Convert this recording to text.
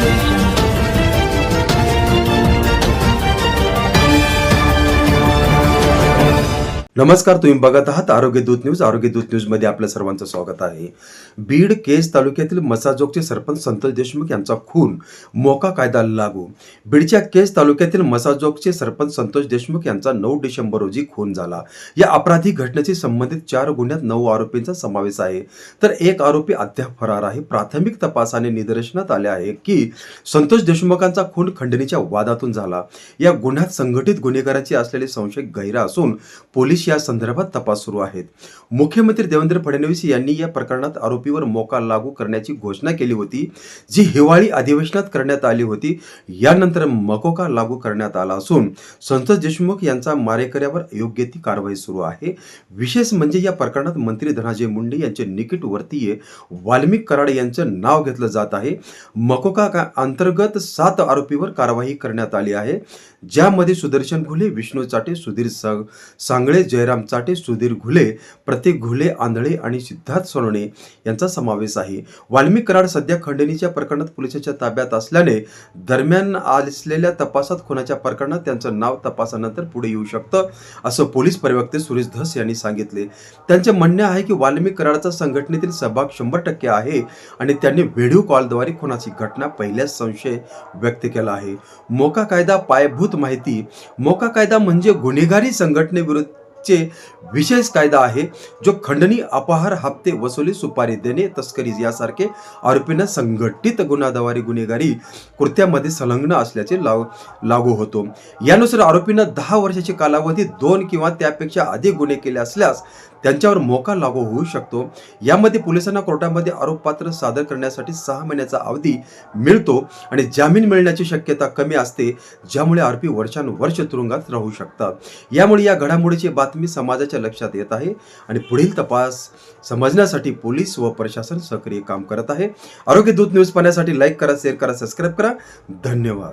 Thank you. नमस्कार तुम्ही बघत आहात आरोग्य दूत न्यूज. आरोग्य दूत न्यूजमध्ये आपल्या सर्वांचं स्वागत आहे. बीड केज तालुक्यातील मसाजोगचे सरपंच संतोष देशमुख यांचा खून. मोका कायदा लागू. बीडच्या केज तालुक्यातील मसाजोगचे सरपंच संतोष देशमुख यांचा नऊ डिसेंबर रोजी खून झाला. या अपराधी घटनेशी संबंधित चार गुन्ह्यात नऊ आरोपींचा समावेश आहे. तर एक आरोपी अद्याप फरार आहे. प्राथमिक तपासाने निदर्शनात आले आहे की संतोष देशमुखांचा खून खंडणीच्या वादातून झाला. या गुन्ह्यात संघटित गुन्हेगारांची असलेले संशय गहिरा असून पोलीस या संदर्भात तपास सुरू आहेत. मुख्यमंत्री देवेंद्र फडणवीस यांनी या प्रकरणात आरोपीवर मोका लागू करण्याची घोषणा केली होती जी हिवाळी अधिवेशनात करण्यात आली होती. यानंतर मकोका लागू करण्यात आला असून संतोष देशमुख यांचा मारेकऱ्यावर योग्य ती कारवाई सुरू आहे. विशेष म्हणजे या प्रकरणात मंत्री धनाजय मुंडे यांचे निकटवर्तीय वाल्मिक कराड यांचं नाव घेतलं जात आहे. मकोका का अंतर्गत सात आरोपीवर कारवाई करण्यात आली आहे. ज्यामध्ये सुदर्शन घुले विष्णू चाटे सुधीर सांगळे जयराम चाटे सुधीर घुले प्रतीक घुले आंधळे आणि सिद्धार्थ सोनवणे यांचा समावेश आहे. वाल्मिक कराड सध्या खंडणीच्या प्रकरणात पोलिसांच्या ताब्यात असल्याने दरम्यान असलेल्या तपासात खुनाच्या प्रकरणात त्यांचं नाव तपासानंतर पुढे येऊ शकतं असं पोलीस प्रवक्ते सुरेश धस यांनी सांगितले. त्यांचे म्हणणे आहे की वाल्मिक कराडचा संघटनेतील सहभाग शंभर टक्के आहे आणि त्यांनी व्हिडिओ कॉलद्वारे खुनाची घटना पहिल्याच संशय व्यक्त केला आहे. मोका कायदा पायाभूत माहिती मोका कायदा म्हणजे गुन्हेगारी चे विशेष कायदा आहे जो खंडणी अपहार हप्ते वसुली सुपारी देणे तस्करी यासारखे आरोपींना संघटित गुन्हाद्वारे गुन्हेगारी कृत्यामध्ये संलग्न असल्याचे लाव लागू होतो. यानुसार आरोपींना दहा वर्षाची कालावधी दोन किंवा त्यापेक्षा अधिक गुन्हे केले असल्यास त्यांच्यावर मोका लागू होऊ शकतो. यामध्ये पोलिसांना कोर्टामध्ये आरोपपत्र सादर करण्यासाठी सहा महिन्याचा अवधी मिळतो आणि जामीन मिळण्याची शक्यता कमी असते ज्यामुळे आरोपी वर्षानुवर्ष तुरुंगात राहू शकतात. यामुळे या घडामोडीची बातमी समाजाच्या लक्षात येत आहे आणि पुढील तपास समजण्यासाठी पोलीस व प्रशासन सक्रिय काम करत आहे. आरोग्य दूत न्यूज पाहण्यासाठी लाईक करा शेअर करा सबस्क्राईब करा. धन्यवाद.